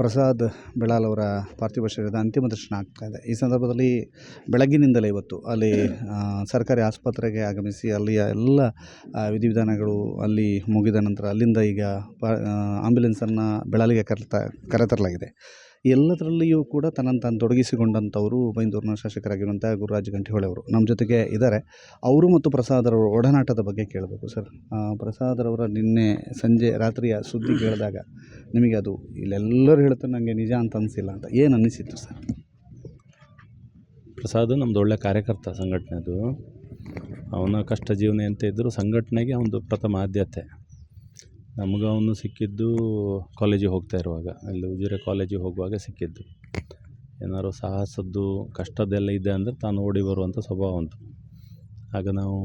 ಪ್ರಸಾದ್ ಬೆಳಾಲ್ ಅವರ ಪಾರ್ಥಿವ ಶರೀರದ ಅಂತಿಮ ದರ್ಶನ ಆಗ್ತಾ ಇದೆ. ಈ ಸಂದರ್ಭದಲ್ಲಿ ಬೆಳಗ್ಗಿನಿಂದಲೇ ಇವತ್ತು ಅಲ್ಲಿ ಸರ್ಕಾರಿ ಆಸ್ಪತ್ರೆಗೆ ಆಗಮಿಸಿ ಅಲ್ಲಿಯ ಎಲ್ಲ ವಿಧಿವಿಧಾನಗಳು ಅಲ್ಲಿ ಮುಗಿದ ನಂತರ ಅಲ್ಲಿಂದ ಈಗ ಆಂಬ್ಯುಲೆನ್ಸನ್ನು ಬೆಳಾಲಿಗೆ ಕರೆತ, ಕರೆತರಲಾಗಿದೆ. ಎಲ್ಲದರಲ್ಲಿಯೂ ಕೂಡ ತನ್ನನ್ನು ತಾನು ತೊಡಗಿಸಿಕೊಂಡಂಥವರು ಬೈಂದೂರಿನ ಶಾಸಕರಾಗಿರುವಂಥ ಗುರುರಾಜ್ ಗಂಟಿಹೊಳೆ ಅವರು. ನಮ್ಮ ಜೊತೆಗೆ ಇದ್ದಾರೆ. ಅವರು ಮತ್ತು ಪ್ರಸಾದರವರ ಒಡನಾಟದ ಬಗ್ಗೆ ಕೇಳಬೇಕು ಸರ್. ಪ್ರಸಾದ್ ಪ್ರಸಾದರವರ ನಿನ್ನೆ ಸಂಜೆ ರಾತ್ರಿಯ ಸುದ್ದಿ ಕೇಳಿದಾಗ ನಿಮಗೆ ಅದು ಇಲ್ಲೆಲ್ಲರೂ ಹೇಳ್ತಾರೆ ನನಗೆ ನಿಜ ಅಂತ ಅನಿಸಿಲ್ಲ ಅಂತ. ಏನು ಅನ್ನಿಸಿತ್ತು ಸರ್? ಪ್ರಸಾದ್ ನಮ್ಮದು ಒಳ್ಳೆ ಕಾರ್ಯಕರ್ತ ಸಂಘಟನೆ ಅದು. ಅವನ ಕಷ್ಟ ಜೀವನ ಅಂತ ಇದ್ದರೂ ಸಂಘಟನೆಗೆ ಒಂದು ಪ್ರಥಮ ಆದ್ಯತೆ. ನಮಗೆ ಅವನು ಸಿಕ್ಕಿದ್ದು ಕಾಲೇಜಿಗೆ ಹೋಗ್ತಾ ಇರುವಾಗ. ಅಲ್ಲಿ ಉಜಿರೆ ಕಾಲೇಜಿಗೆ ಹೋಗುವಾಗ ಸಿಕ್ಕಿದ್ದು. ಏನಾದ್ರು ಸಾಹಸದ್ದು, ಕಷ್ಟದ್ದೆಲ್ಲ ಇದೆ ಅಂದರೆ ತಾನು ಓಡಿ ಬರುವಂಥ ಸ್ವಭಾವ ಅಂತ ಆಗ ನಾವು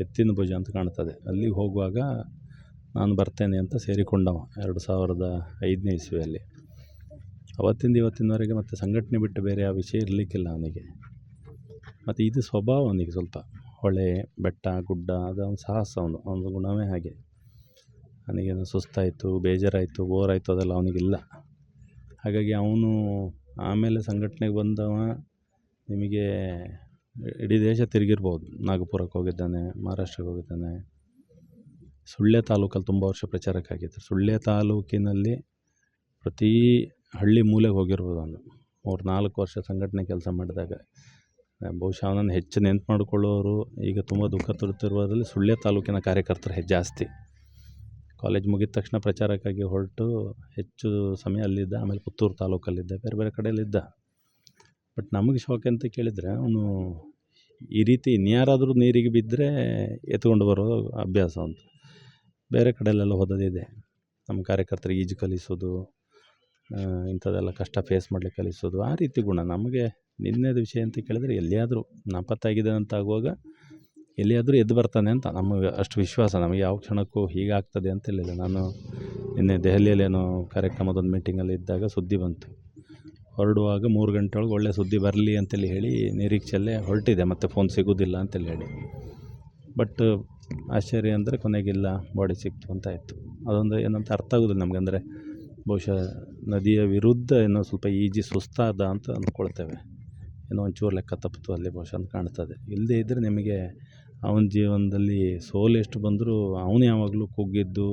ಎತ್ತಿನ ಭುಜ ಅಂತ ಕಾಣ್ತದೆ. ಅಲ್ಲಿಗೆ ಹೋಗುವಾಗ ನಾನು ಬರ್ತೇನೆ ಅಂತ ಸೇರಿಕೊಂಡವ ಎರಡು ಸಾವಿರದ ಐದನೇ ಇಸ್ವಿಯಲ್ಲಿ. ಅವತ್ತಿಂದ ಇವತ್ತಿನವರೆಗೆ ಮತ್ತೆ ಸಂಘಟನೆ ಬಿಟ್ಟು ಬೇರೆ ಯಾವ ವಿಷಯ ಇರಲಿಕ್ಕಿಲ್ಲ ಅವನಿಗೆ. ಮತ್ತು ಇದು ಸ್ವಭಾವ ಅವನಿಗೆ ಸ್ವಲ್ಪ. ಹೊಳೆ, ಬೆಟ್ಟ, ಗುಡ್ಡ, ಅದು ಅವನ ಸಾಹಸ ಅವನು. ಅವನ ಗುಣವೇ ಹಾಗೆ. ಅವನಿಗೇನು ಸುಸ್ತಾಯಿತು, ಬೇಜಾರಾಯಿತು ಬೋರಾಯಿತು ಅದೆಲ್ಲ ಅವನಿಗಿಲ್ಲ. ಹಾಗಾಗಿ ಅವನು ಆಮೇಲೆ ಸಂಘಟನೆಗೆ ಬಂದವ, ನಿಮಗೆ ಇಡೀ ದೇಶ ತಿರುಗಿರ್ಬೋದು. ನಾಗಪುರಕ್ಕೆ ಹೋಗಿದ್ದಾನೆ, ಮಹಾರಾಷ್ಟ್ರಕ್ಕೆ ಹೋಗಿದ್ದಾನೆ. ಸುಳ್ಯ ತಾಲೂಕಲ್ಲಿ ತುಂಬ ವರ್ಷ ಪ್ರಚಾರಕ್ಕಾಗಿತ್ತು. ಸುಳ್ಯ ತಾಲೂಕಿನಲ್ಲಿ ಪ್ರತಿ ಹಳ್ಳಿ ಮೂಲೆಗೆ ಹೋಗಿರ್ಬೋದು ಅವನು. ಮೂರು ನಾಲ್ಕು ವರ್ಷ ಸಂಘಟನೆ ಕೆಲಸ ಮಾಡಿದಾಗ, ಬಹುಶಃ ಅವನನ್ನು ಹೆಚ್ಚು ನೆನ್ಪು ಮಾಡಿಕೊಳ್ಳೋರು, ಈಗ ತುಂಬ ದುಃಖ ತೊಡುತ್ತಿರುವುದರಲ್ಲಿ ಸುಳ್ಯ ತಾಲೂಕಿನ ಕಾರ್ಯಕರ್ತರು ಹೆಚ್ಚು ಜಾಸ್ತಿ. ಕಾಲೇಜ್ ಮುಗಿದ ತಕ್ಷಣ ಪ್ರಚಾರಕ್ಕಾಗಿ ಹೊರಟು ಹೆಚ್ಚು ಸಮಯ ಅಲ್ಲಿದ್ದ, ಆಮೇಲೆ ಪುತ್ತೂರು ತಾಲೂಕಲ್ಲಿದ್ದ, ಬೇರೆ ಬೇರೆ ಕಡೆಯಲ್ಲಿದ್ದ. ಬಟ್ ನಮಗೆ ಶಾಕ್ ಅಂತ ಕೇಳಿದರೆ ಅವನು ಈ ರೀತಿ ಇನ್ಯಾರಾದರೂ ನೀರಿಗೆ ಬಿದ್ದರೆ ಎತ್ಕೊಂಡು ಬರೋ ಅಭ್ಯಾಸ ಅಂತ ಬೇರೆ ಕಡೆಯಲ್ಲೆಲ್ಲ ಹೋದದಿದೆ ನಮ್ಮ ಕಾರ್ಯಕರ್ತರಿಗೆ ಈಜು ಕಲಿಸೋದು ಇಂಥದ್ದೆಲ್ಲ ಕಷ್ಟ ಫೇಸ್ ಮಾಡಲಿಕ್ಕೆ ಕಲಿಸೋದು, ಆ ರೀತಿ ಗುಣ ನಮಗೆ ನಿನ್ನೆದ ವಿಷಯ ಅಂತ ಕೇಳಿದರೆ ಎಲ್ಲಿಯಾದರೂ ನಾಪತ್ತಾಗಿದೆ ಅಂತ ಆಗುವಾಗ ಎಲ್ಲಿಯಾದರೂ ಎದ್ದು ಬರ್ತಾನೆ ಅಂತ ನಮಗೆ ಅಷ್ಟು ವಿಶ್ವಾಸ ನಮಗೆ. ಯಾವ ಕ್ಷಣಕ್ಕೂ ಹೀಗಾಗ್ತದೆ ಅಂತ ಹೇಳಿಲ್ಲ. ನಾನು ನಿನ್ನೆ ದೆಹಲಿಯಲ್ಲೇನೋ ಕಾರ್ಯಕ್ರಮದೊಂದು ಮೀಟಿಂಗಲ್ಲಿ ಇದ್ದಾಗ ಸುದ್ದಿ ಬಂತು. ಹೊರಡುವಾಗ ಮೂರು ಗಂಟೆ ಒಳಗೆ ಒಳ್ಳೆಯ ಸುದ್ದಿ ಬರಲಿ ಅಂತೇಳಿ ಹೇಳಿ ನಿರೀಕ್ಷೆಯಲ್ಲೇ ಹೊರಟಿದೆ ಮತ್ತು ಫೋನ್ ಸಿಗೋದಿಲ್ಲ ಅಂತೇಳಿ ಹೇಳಿ. ಬಟ್ ಆಶ್ಚರ್ಯ ಅಂದರೆ ಕೊನೆಗಿಲ್ಲ ಬಾಡಿ ಸಿಕ್ತು ಅಂತ ಆಯಿತು. ಅದೊಂದು ಏನಂತ ಅರ್ಥ ಆಗೋದಿಲ್ಲ ನಮಗೆ. ಅಂದರೆ ಬಹುಶಃ ನದಿಯ ವಿರುದ್ಧ ಏನೋ ಸ್ವಲ್ಪ ಈಜಿ ಸುಸ್ತಾದ ಅಂತ ಅಂದ್ಕೊಳ್ತೇವೆ. ಏನೋ ಒಂಚೂರು ಲೆಕ್ಕ ತಪ್ಪಿತು ಅಲ್ಲಿ ಬಹುಶಃ ಅಂತ ಕಾಣ್ತದೆ. ಇಲ್ಲದೇ ಇದ್ದರೆ ನಿಮಗೆ ಅವನ ಜೀವನದಲ್ಲಿ ಸೋಲು ಎಷ್ಟು ಬಂದರೂ ಅವನು ಯಾವಾಗಲೂ ಕುಗ್ಗಿದ್ದು,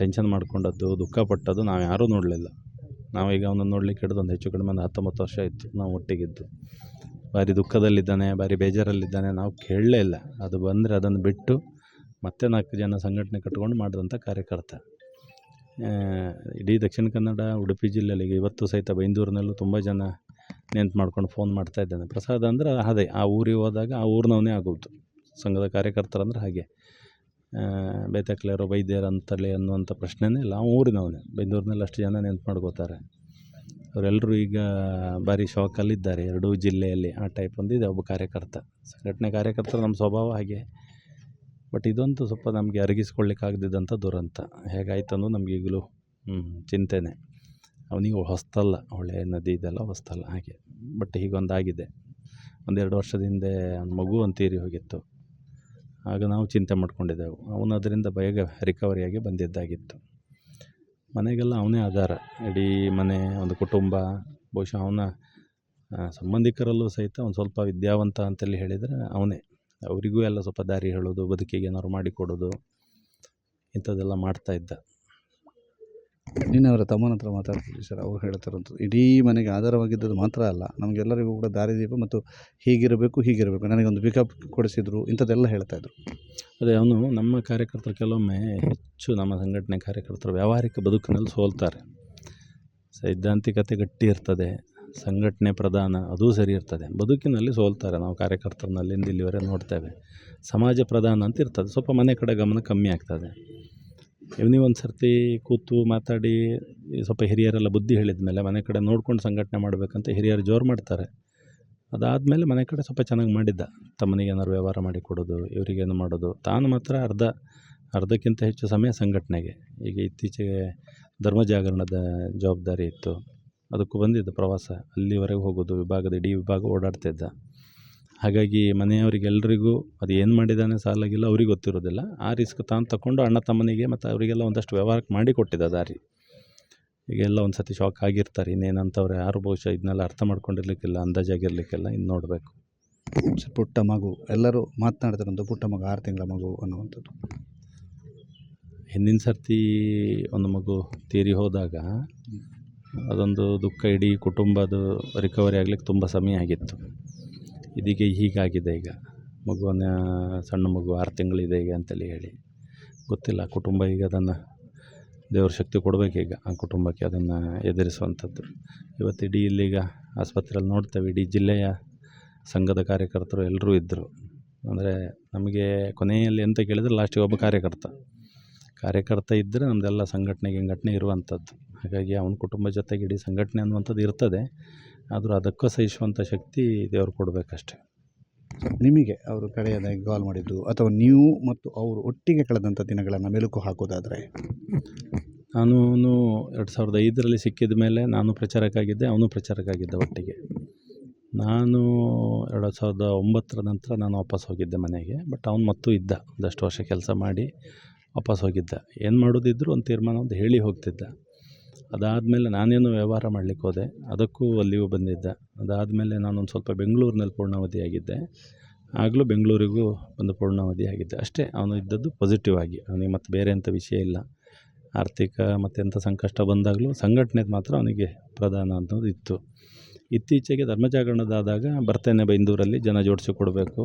ಟೆನ್ಷನ್ ಮಾಡ್ಕೊಂಡದ್ದು, ದುಃಖ ಪಟ್ಟದ್ದು ನಾವು ಯಾರೂ ನೋಡಲಿಲ್ಲ. ನಾವೀಗ ಅವನನ್ನು ನೋಡಲಿಕ್ಕೆ ಹಿಡಿದು ಒಂದು ಹೆಚ್ಚು ಕಡಿಮೆ ಒಂದು ಹತ್ತೊಂಬತ್ತು ವರ್ಷ ಇತ್ತು ನಾವು ಒಟ್ಟಿಗಿದ್ದು ಭಾರಿ ದುಃಖದಲ್ಲಿದ್ದಾನೆ, ಭಾರಿ ಬೇಜಾರಲ್ಲಿದ್ದಾನೆ, ನಾವು ಕೇಳಲೇ ಇಲ್ಲ. ಅದು ಬಂದರೆ ಅದನ್ನು ಬಿಟ್ಟು ಮತ್ತೆ ನಾಲ್ಕು ಜನ ಸಂಘಟನೆ ಕಟ್ಕೊಂಡು ಮಾಡಿದಂಥ ಕಾರ್ಯಕರ್ತ. ಇಡೀ ದಕ್ಷಿಣ ಕನ್ನಡ, ಉಡುಪಿ ಜಿಲ್ಲೆಯಲ್ಲಿ ಇವತ್ತು ಸಹಿತ ಬೈಂದೂರಿನಲ್ಲೂ ತುಂಬ ಜನ ನೆನ್ಪು ಮಾಡ್ಕೊಂಡು ಫೋನ್ ಮಾಡ್ತಾ ಇದ್ದಾನೆ. ಪ್ರಸಾದ್ ಅಂದ್ರೆ ಅದೇ ಆ ಊರಿಗೆ ಹೋದಾಗ ಆ ಊರಿನವನೇ ಆಗೋದು. ಸಂಘದ ಕಾರ್ಯಕರ್ತರಂದ್ರೆ ಹಾಗೆ. ಆ, ಬೇತಕ್ಲೇರು ವೈದ್ಯರು ಅಂತಲೇ ಅನ್ನುವಂಥ ಪ್ರಶ್ನೆನೇ ಇಲ್ಲ. ಆ ಊರಿನವನೇ. ಬೆಂಗಳೂರಿನಲ್ಲಿ ಅಷ್ಟು ಜನ ನೆನ್ಪು ಮಾಡ್ಕೋತಾರೆ. ಅವರೆಲ್ಲರೂ ಈಗ ಭಾರಿ ಶಾಕಲ್ಲಿದ್ದಾರೆ. ಎರಡೂ ಜಿಲ್ಲೆಯಲ್ಲಿ ಆ ಟೈಪ್ ಒಂದಿದೆ ಒಬ್ಬ ಕಾರ್ಯಕರ್ತ. ಸಂಘಟನೆ ಕಾರ್ಯಕರ್ತರ ನಮ್ಮ ಸ್ವಭಾವ ಹಾಗೆ. ಬಟ್ ಇದಂತೂ ಸ್ವಲ್ಪ ನಮಗೆ ಅರಗಿಸ್ಕೊಳ್ಳಿಕ್ಕಾಗದಿದ್ದಂಥ ದುರಂತ. ಹೇಗಾಯ್ತು ಅನ್ನೋದು ನಮ್ಗೆ ಈಗಲೂ ಹ್ಞೂ ಚಿಂತೆನೆ. ಅವನಿಗೆ ಹೊಸ್ತಲ್ಲ ಹೊಳೆ ನದಿ ಇದೆಲ್ಲ ಹೊಸ್ತಲ್ಲ ಹಾಗೆ. ಬಟ್ ಹೀಗೊಂದಾಗಿದೆ. ಒಂದೆರಡು ವರ್ಷದ ಹಿಂದೆ ಅವ್ನ ಮಗು ಒಂದು ತೀರಿ ಹೋಗಿತ್ತು. ಆಗ ನಾವು ಚಿಂತೆ ಮಾಡ್ಕೊಂಡಿದ್ದೆವು. ಅವನು ಅದರಿಂದ ಬೇಗ ರಿಕವರಿಯಾಗಿ ಬಂದಿದ್ದಾಗಿತ್ತು. ಮನೆಗೆಲ್ಲ ಅವನೇ ಆಧಾರ. ಇಡೀ ಮನೆ, ಒಂದು ಕುಟುಂಬ, ಬಹುಶಃ ಅವನ ಸಂಬಂಧಿಕರಲ್ಲೂ ಸಹಿತ ಒಂದು ಸ್ವಲ್ಪ ವಿದ್ಯಾವಂತ ಅಂತೇಳಿ ಹೇಳಿದರೆ ಅವನೇ. ಅವರಿಗೂ ಎಲ್ಲ ಸ್ವಲ್ಪ ದಾರಿ ಹೇಳೋದು, ಬದುಕಿಗೆ ಏನಾದ್ರು ಮಾಡಿಕೊಡೋದು, ಇಂಥದ್ದೆಲ್ಲ ಮಾಡ್ತಾ ಇದ್ದ. ನಿನ್ನೆ ಅವರ ತಮ್ಮನ ಹತ್ರ ಮಾತಾಡ್ತಿದ್ವಿ ಸರ್, ಅವ್ರು ಹೇಳ್ತಾರಂಥದ್ದು ಇಡೀ ಮನೆಗೆ ಆಧಾರವಾಗಿದ್ದದ್ದು ಮಾತ್ರ ಅಲ್ಲ, ನಮಗೆಲ್ಲರಿಗೂ ಕೂಡ ದಾರಿದೀಪ ಮತ್ತು ಹೀಗಿರಬೇಕು ಹೀಗಿರಬೇಕು. ನನಗೊಂದು ಪಿಕಪ್ ಕೊಡಿಸಿದ್ರು, ಇಂಥದ್ದೆಲ್ಲ ಹೇಳ್ತಾಯಿದ್ರು ಅದೇ, ಅವನು ನಮ್ಮ ಕಾರ್ಯಕರ್ತರು ಕೆಲವೊಮ್ಮೆ ಹೆಚ್ಚು ನಮ್ಮ ಸಂಘಟನೆ ಕಾರ್ಯಕರ್ತರು ವ್ಯಾವಹಾರಿಕ ಬದುಕಿನಲ್ಲಿ ಸೋಲ್ತಾರೆ. ಸೈದ್ಧಾಂತಿಕತೆ ಗಟ್ಟಿ ಇರ್ತದೆ, ಸಂಘಟನೆ ಪ್ರಧಾನ ಅದೂ ಸರಿ ಇರ್ತದೆ. ಬದುಕಿನಲ್ಲಿ ಸೋಲ್ತಾರೆ, ನಾವು ಕಾರ್ಯಕರ್ತರನ್ನ ಅಲ್ಲಿಂದ ಇಲ್ಲಿವರೆಗೆ ನೋಡ್ತೇವೆ. ಸಮಾಜ ಪ್ರಧಾನ ಅಂತ ಇರ್ತದೆ, ಸ್ವಲ್ಪ ಮನೆ ಕಡೆ ಗಮನ ಕಮ್ಮಿ ಆಗ್ತದೆ. ನೀವು ಒಂದು ಸರ್ತಿ ಕೂತು ಮಾತಾಡಿ, ಸ್ವಲ್ಪ ಹಿರಿಯರೆಲ್ಲ ಬುದ್ಧಿ ಹೇಳಿದ ಮೇಲೆ ಮನೆ ಕಡೆ ನೋಡ್ಕೊಂಡು ಸಂಘಟನೆ ಮಾಡಬೇಕಂತ ಹಿರಿಯರು ಜೋರು ಮಾಡ್ತಾರೆ. ಅದಾದಮೇಲೆ ಮನೆ ಕಡೆ ಸ್ವಲ್ಪ ಚೆನ್ನಾಗಿ ಮಾಡಿದ್ದ. ತಮ್ಮನಿಗೆ ಏನಾದ್ರು ವ್ಯವಹಾರ ಮಾಡಿ ಕೊಡೋದು, ಇವರಿಗೇನು ಮಾಡೋದು. ತಾನು ಮಾತ್ರ ಅರ್ಧ, ಅರ್ಧಕ್ಕಿಂತ ಹೆಚ್ಚು ಸಮಯ ಸಂಘಟನೆಗೆ. ಈಗ ಇತ್ತೀಚೆಗೆ ಧರ್ಮ ಜಾಗರಣದ ಜವಾಬ್ದಾರಿ ಇತ್ತು. ಅದಕ್ಕೂ ಬಂದಿದ್ದ ಪ್ರವಾಸ. ಅಲ್ಲಿವರೆಗೆ ಹೋಗೋದು, ವಿಭಾಗದ ಇಡೀ ವಿಭಾಗ ಓಡಾಡ್ತಿದ್ದ. ಹಾಗಾಗಿ ಮನೆಯವರಿಗೆಲ್ಲರಿಗೂ ಅದು ಏನು ಮಾಡಿದ್ದಾನೆ ಸಾಲಾಗಿಲ್ಲ ಅವ್ರಿಗೆ ಗೊತ್ತಿರೋದಿಲ್ಲ. ಆ ರಿಸ್ಕ್ ತಾನು ತಗೊಂಡು ಅಣ್ಣ ತಮ್ಮನಿಗೆ ಮತ್ತು ಅವರಿಗೆಲ್ಲ ಒಂದಷ್ಟು ವ್ಯವಹಾರಕ್ಕೆ ಮಾಡಿ ಕೊಟ್ಟಿದ್ದ ದಾರಿ. ಈಗೆಲ್ಲ ಒಂದು ಸತಿ ಶಾಕ್ ಆಗಿರ್ತಾರೆ. ಇನ್ನೇನಂತವ್ರು ಯಾರು ಬಹುಶಃ ಇದನ್ನೆಲ್ಲ ಅರ್ಥ ಮಾಡ್ಕೊಂಡಿರ್ಲಿಕ್ಕಿಲ್ಲ ಅಂದಾಜಾಗಿರ್ಲಿಕ್ಕಿಲ್ಲ ಇನ್ನು ನೋಡಬೇಕು. ಸರ್ ಪುಟ್ಟ ಮಗು. ಎಲ್ಲರೂ ಮಾತನಾಡ್ತಿರೋದು ಪುಟ್ಟ ಮಗು ಆರು ತಿಂಗಳ ಮಗು ಅನ್ನುವಂಥದ್ದು. ಹಿಂದಿನ ಸರ್ತಿ ಒಂದು ಮಗು ತೀರಿ ಹೋದಾಗ ಅದೊಂದು ದುಃಖ ಇಡೀ ಕುಟುಂಬದ ರಿಕವರಿ ಆಗ್ಲಿಕ್ಕೆ ತುಂಬ ಸಮಯ ಆಗಿತ್ತು. ಇದೀಗ ಹೀಗಾಗಿದೆ ಈಗ. ಮಗುವನ್ನ, ಸಣ್ಣ ಮಗು ಆರು ತಿಂಗಳಿದೆ ಈಗ ಅಂತೇಳಿ ಹೇಳಿ. ಗೊತ್ತಿಲ್ಲ, ಕುಟುಂಬ ಈಗ ಅದನ್ನು ದೇವ್ರ ಶಕ್ತಿ ಕೊಡಬೇಕೀಗ ಆ ಕುಟುಂಬಕ್ಕೆ ಅದನ್ನು ಎದುರಿಸುವಂಥದ್ದು. ಇವತ್ತು ಇಡೀ ಇಲ್ಲೀಗ ಆಸ್ಪತ್ರೆಯಲ್ಲಿ ನೋಡ್ತೇವೆ, ಇಡೀ ಜಿಲ್ಲೆಯ ಸಂಘದ ಕಾರ್ಯಕರ್ತರು ಎಲ್ಲರೂ ಇದ್ದರು. ಅಂದರೆ ನಮಗೆ ಕೊನೆಯಲ್ಲಿ ಎಂತ ಕೇಳಿದರೆ ಲಾಸ್ಟಿಗೆ ಒಬ್ಬ ಕಾರ್ಯಕರ್ತ. ಕಾರ್ಯಕರ್ತ ಇದ್ದರೆ ನಮ್ಮದೆಲ್ಲ ಸಂಘಟನೆ ಗಿಂಘಟನೆ ಇರುವಂಥದ್ದು. ಹಾಗಾಗಿ ಅವನ ಕುಟುಂಬ ಜೊತೆಗೆ ಇಡೀ ಸಂಘಟನೆ ಅನ್ನುವಂಥದ್ದು ಇರ್ತದೆ. ಆದರೂ ಅದಕ್ಕೂ ಸಹಿಸುವಂಥ ಶಕ್ತಿ ದೇವರು ಕೊಡಬೇಕಷ್ಟೆ. ನಿಮಗೆ ಅವರು ಕಡೆಯದಾಗಿ ಕಾಲ್ ಮಾಡಿದ್ದು ಅಥವಾ ನೀವು ಮತ್ತು ಅವರು ಒಟ್ಟಿಗೆ ಕಳೆದಂಥ ದಿನಗಳನ್ನು ಮೆಲುಕು ಹಾಕೋದಾದರೆ ನಾನು ಎರಡು ಸಾವಿರದ ಐದರಲ್ಲಿ ಸಿಕ್ಕಿದ ಮೇಲೆ ನಾನು ಪ್ರಚಾರಕ್ಕಾಗಿದ್ದೆ ಅವನು ಪ್ರಚಾರಕ್ಕಾಗಿದ್ದ ಒಟ್ಟಿಗೆ. ನಾನು ಎರಡು ಸಾವಿರದ ಒಂಬತ್ತರ ನಂತರ ನಾನು ವಾಪಸ್ ಹೋಗಿದ್ದೆ ಮನೆಗೆ ಬಟ್ ಅವನು ಮತ್ತೂ ಇದ್ದ ಒಂದಷ್ಟು ವರ್ಷ ಕೆಲಸ ಮಾಡಿ ವಾಪಸ್ ಹೋಗಿದ್ದ. ಏನು ಮಾಡೋದಿದ್ದರೂ ಒಂದು ತೀರ್ಮಾನ ಒಂದು ಹೇಳಿ ಹೋಗ್ತಿದ್ದ. ಅದಾದಮೇಲೆ ನಾನೇನು ವ್ಯವಹಾರ ಮಾಡ್ಲಿಕ್ಕೆ ಹೋದೆ. ಅದಕ್ಕೂ ಅಲ್ಲಿಯೂ ಬಂದಿದ್ದೆ. ಅದಾದಮೇಲೆ ನಾನೊಂದು ಸ್ವಲ್ಪ ಬೆಂಗಳೂರಿನಲ್ಲಿ ಪೂರ್ಣಾವಧಿಯಾಗಿದ್ದೆ ಆಗಲೂ ಬೆಂಗಳೂರಿಗೂ ಒಂದು ಪೂರ್ಣಾವಧಿಯಾಗಿದ್ದೆ ಅಷ್ಟೇ, ಅವನು ಇದ್ದದ್ದು ಪಾಸಿಟಿವ್ ಆಗಿ. ಅವನಿಗೆ ಮತ್ತು ಬೇರೆ ಎಂಥ ವಿಷಯ ಇಲ್ಲ. ಆರ್ಥಿಕ ಮತ್ತು ಎಂಥ ಸಂಕಷ್ಟ ಬಂದಾಗಲೂ ಸಂಘಟನೆದು ಮಾತ್ರ ಅವನಿಗೆ ಪ್ರಧಾನ ಅನ್ನೋದು ಇತ್ತು. ಇತ್ತೀಚೆಗೆ ಧರ್ಮ ಜಾಗರಣದಾದಾಗ ಬರ್ತೇನೆ ಬೈಂದೂರಲ್ಲಿ ಜನ ಜೋಡಿಸಿ ಕೊಡಬೇಕು.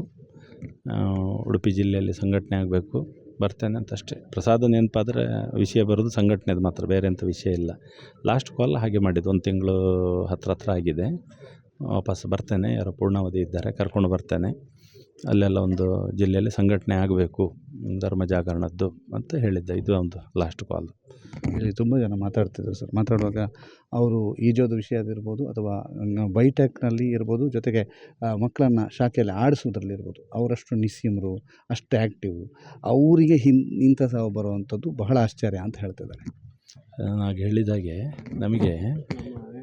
ಉಡುಪಿ ಜಿಲ್ಲೆಯಲ್ಲಿ ಸಂಘಟನೆ ಆಗಬೇಕು. ಬರ್ತೇನೆ ಅಂತ ಅಷ್ಟೇ. ಪ್ರಸಾದ ನೆನಪಾದರೆ ವಿಷಯ ಬರೋದು ಸಂಘಟನೆದು ಮಾತ್ರ, ಬೇರೆ ಎಂಥ ವಿಷಯ ಇಲ್ಲ. ಲಾಸ್ಟ್ ಕಾಲ್ ಹಾಗೆ ಮಾಡಿದ್ದು, ಒಂದು ತಿಂಗಳು ಹತ್ರ ಹತ್ರ ಆಗಿದೆ. ವಾಪಸ್ ಬರ್ತೇನೆ, ಯಾರೋ ಪೂರ್ಣಾವಧಿ ಇದ್ದಾರೆ, ಕರ್ಕೊಂಡು ಬರ್ತೇನೆ. ಅಲ್ಲೆಲ್ಲ ಒಂದು ಜಿಲ್ಲೆಯಲ್ಲಿ ಸಂಘಟನೆ ಆಗಬೇಕು ಧರ್ಮ ಜಾಗರಣದ್ದು ಅಂತ ಹೇಳಿದ್ದೆ. ಇದು ಒಂದು ಲಾಸ್ಟ್ ಕಾಲ್ ಇಲ್ಲಿ ತುಂಬ ಜನ ಮಾತಾಡ್ತಿದ್ರು ಸರ್. ಮಾತಾಡುವಾಗ ಅವರು ಈಜೋದು ವಿಷಯದಿರ್ಬೋದು ಅಥವಾ ಬೈಟೆಕ್ನಲ್ಲಿ ಇರ್ಬೋದು ಜೊತೆಗೆ ಮಕ್ಕಳನ್ನು ಶಾಖೆಯಲ್ಲಿ ಆಡಿಸೋದ್ರಲ್ಲಿ ಇರ್ಬೋದು. ಅವರಷ್ಟು ನಿಸ್ಸೀಮರು ಅಷ್ಟು ಆ್ಯಕ್ಟಿವ್ ಅವರಿಗೆ ಹಿನ್ ಇಂಥ ಸಾವು ಬರುವಂಥದ್ದು ಬಹಳ ಆಶ್ಚರ್ಯ ಅಂತ ಹೇಳ್ತಿದ್ದಾರೆ. ನಾನು ಹೇಳಿದಾಗೆ ನಮಗೆ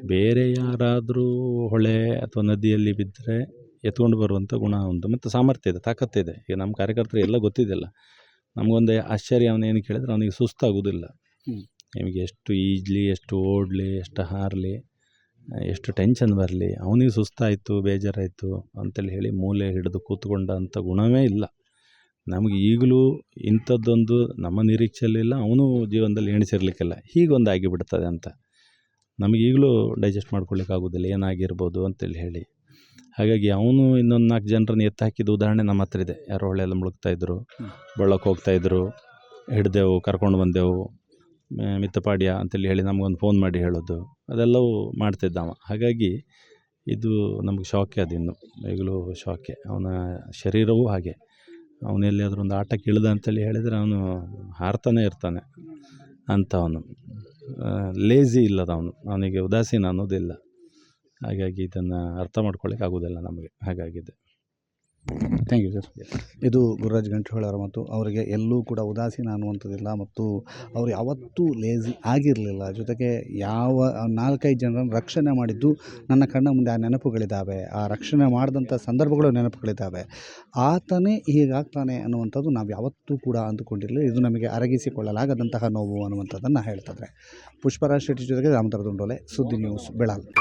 ಬೇರೆ ಯಾರಾದರೂ ಹೊಳೆ ಅಥವಾ ನದಿಯಲ್ಲಿ ಬಿದ್ದರೆ ಎತ್ಕೊಂಡು ಬರುವಂಥ ಗುಣ ಉಂಟು. ಮತ್ತು ಸಾಮರ್ಥ್ಯ ಇದೆ ತಾಕತ್ತಿದೆ ಈಗ ನಮ್ಮ ಕಾರ್ಯಕರ್ತರು ಎಲ್ಲ ಗೊತ್ತಿದೆಯಲ್ಲ. ನಮಗೊಂದು ಆಶ್ಚರ್ಯ ಏನು ಕೇಳಿದ್ರೆ ಅವನಿಗೆ ಸುಸ್ತಾಗೋದಿಲ್ಲ. ನಿಮಗೆ ಎಷ್ಟು ಈಜಲಿ ಎಷ್ಟು ಓಡಲಿ ಎಷ್ಟು ಹಾರಲಿ ಎಷ್ಟು ಟೆನ್ಷನ್ ಬರಲಿ ಅವನಿಗೆ ಸುಸ್ತಾಯಿತು ಬೇಜಾರಾಯಿತು ಅಂತೇಳಿ ಹೇಳಿ ಮೂಲೆ ಹಿಡಿದು ಕೂತ್ಕೊಂಡ ಅಂಥ ಗುಣವೇ ಇಲ್ಲ. ನಮಗೆ ಈಗಲೂ ಇಂಥದ್ದೊಂದು ನಮ್ಮ ನಿರೀಕ್ಷೆಯಲ್ಲಿಲ್ಲ ಅವನು ಜೀವನದಲ್ಲಿ ಎಣಿಸಿರ್ಲಿಕ್ಕಿಲ್ಲ. ಹೀಗೊಂದು ಆಗಿಬಿಡ್ತದೆ ಅಂತ. ನಮಗೆ ಈಗಲೂ ಡೈಜೆಸ್ಟ್ ಮಾಡ್ಕೊಳ್ಳಿಕ್ಕೆ ಆಗೋದಿಲ್ಲ ಏನಾಗಿರ್ಬೋದು ಅಂತೇಳಿ ಹೇಳಿ. ಹಾಗಾಗಿ ಅವನು ಇನ್ನೊಂದು ನಾಲ್ಕು ಜನರನ್ನ ಎತ್ತಿ ಹಾಕಿದ ಉದಾಹರಣೆ ನಮ್ಮ ಹತ್ರ ಇದೆ. ಯಾರು ಹೊಳೆಯಲ್ಲಿ ಮುಳುಗ್ತಾ ಇದ್ರು ಬಳ್ಳಕ್ಕೆ ಹೋಗ್ತಾಯಿದ್ರು ಹಿಡ್ದೆವು, ಕರ್ಕೊಂಡು ಬಂದೆವು ಮಿತ್ತಪಾಡ್ಯ ಅಂತೇಳಿ ಹೇಳಿ ನಮಗೊಂದು ಫೋನ್ ಮಾಡಿ ಹೇಳೋದು. ಅದೆಲ್ಲವೂ ಮಾಡ್ತಿದ್ದ ಅವ. ಹಾಗಾಗಿ ಇದು ನಮಗೆ ಶಾಕೆ ಅದು ಇನ್ನು ಈಗಲೂ ಶಾಕೆ ಅವನ ಶರೀರವೂ ಹಾಗೆ. ಅವನು ಎಲ್ಲಿಯಾದರೂ ಒಂದು ಆಟಕ್ಕೆ ಇಳಿದ ಅಂತೇಳಿ ಹೇಳಿದರೆ ಅವನು ಹಾರ್ತಾನೆ ಇರ್ತಾನೆ ಅಂಥವನು ಲೇಝಿ ಇಲ್ಲದ ಅವನು. ಅವನಿಗೆ ಉದಾಸೀನ ಅನ್ನೋದಿಲ್ಲ. ಹಾಗಾಗಿ ಇದನ್ನು ಅರ್ಥ ಮಾಡ್ಕೊಳ್ಳಿಕ್ಕೆ ಆಗೋದಿಲ್ಲ ನಮಗೆ. ಹಾಗಾಗಿದೆ ಥ್ಯಾಂಕ್ ಯು ಸರ್ ಇದು ಗುರುರಾಜ್ ಗಂಟ್ರೋಳ ಅವರು ಮತ್ತು ಅವರಿಗೆ ಎಲ್ಲೂ ಕೂಡ ಉದಾಸೀನ ಅನ್ನುವಂಥದ್ದಿಲ್ಲ ಮತ್ತು ಅವರು ಯಾವತ್ತೂ ಲೇಜಿ ಆಗಿರಲಿಲ್ಲ. ಜೊತೆಗೆ ಯಾವ ನಾಲ್ಕೈದು ಜನರನ್ನು ರಕ್ಷಣೆ ಮಾಡಿದ್ದು ನನ್ನ ಕಣ್ಣ ಮುಂದೆ ಆ ನೆನಪುಗಳಿದ್ದಾವೆ. ಆ ರಕ್ಷಣೆ ಮಾಡಿದಂಥ ಸಂದರ್ಭಗಳು ನೆನಪುಗಳಿದ್ದಾವೆ. ಆತನೇ ಹೀಗಾಗ್ತಾನೆ ಅನ್ನುವಂಥದ್ದು ನಾವು ಯಾವತ್ತೂ ಕೂಡ ಅಂದುಕೊಂಡಿರಲಿಲ್ಲ. ಇದು ನಮಗೆ ಅರಗಿಸಿಕೊಳ್ಳಲಾಗದಂತಹ ನೋವು ಅನ್ನುವಂಥದ್ದನ್ನು ಹೇಳ್ತಾರೆ ಪುಷ್ಪರಾಜ್ ಶೆಟ್ಟಿ ಜೊತೆಗೆ ರಾಮತರ ದುಂಡೋಲೆ ಸುದ್ದಿ ನ್ಯೂಸ್ ಬೆಳಗಾವಿ